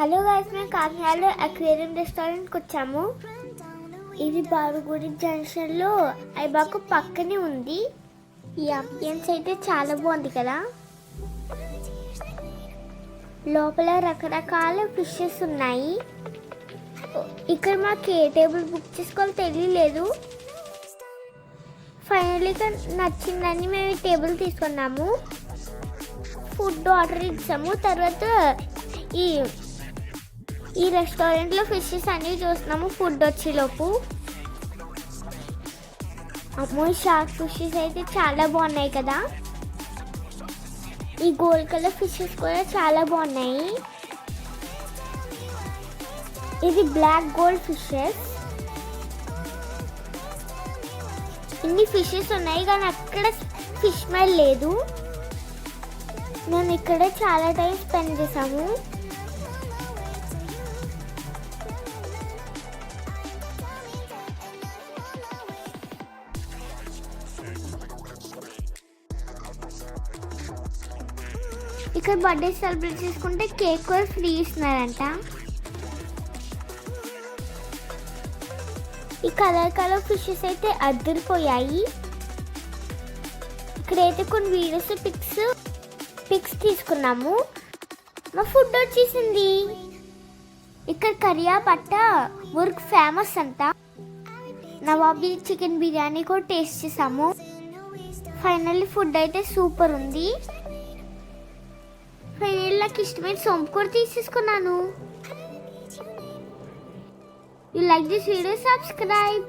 Hello guys మేము కాకినాడలో aquarium రెస్టారెంట్కి వచ్చాము ఇది బారుగూడి జంక్షన్లో ఐబాకు పక్కనే ఉంది ఈ అంబియన్స్ అయితే చాలా బాగుంది కదా లోపల రకరకాల ఫిషెస్ ఉన్నాయి ఇక్కడ మాకు ఏ టేబుల్ బుక్ చేసుకోవాలో తెలియలేదు ఫైనల్లీ నచ్చిందని మేము ఈ టేబుల్ తీసుకున్నాము ఫుడ్ ఆర్డర్ ఇచ్చాము తర్వాత ఈ ఈ రెస్టారెంట్లో ఫిషెస్ అన్నీ చూస్తున్నాము. ఫుడ్ వచ్చేలోపు. అమ్మో ఈ షార్క్ ఫిషెస్ అయితే చాలా బాగున్నాయి కదా. ఈ గోల్డ్ కలర్ ఫిషెస్ కూడా చాలా బాగున్నాయి. ఇది బ్లాక్ గోల్డ్ ఫిషెస్ ఇన్ని ఫిషెస్ ఉన్నాయి కానీ అక్కడ ఫిష్ మెల్ లేదు. మేము ఇక్కడ చాలా టైం స్పెండ్ చేసాము. ఇక్కడ బర్త్డే సెలబ్రేట్ చేసుకుంటే కేక్ కూడా ఫ్రీ ఇస్తున్నారంట. ఈ కలర్ కలర్ ఫిషెస్ అయితే అద్దరిపోయాయి. ఇక్కడైతే కొన్ని వీడియోస్ పిక్స్ పిక్స్ తీసుకున్నాము. మా ఫుడ్ వచ్చేసింది. ఇక్కడ కరియా పట్ట ఫేమస్ అంట. నవాబీ చికెన్ బిర్యానీ కూడా టేస్ట్ చేసాము. ఫైనల్లీ ఫుడ్ అయితే సూపర్ ఉంది. ఫైనల్ ఇష్టమైన సొంపు కూడా తీసేసుకున్నాను. You like this video subscribe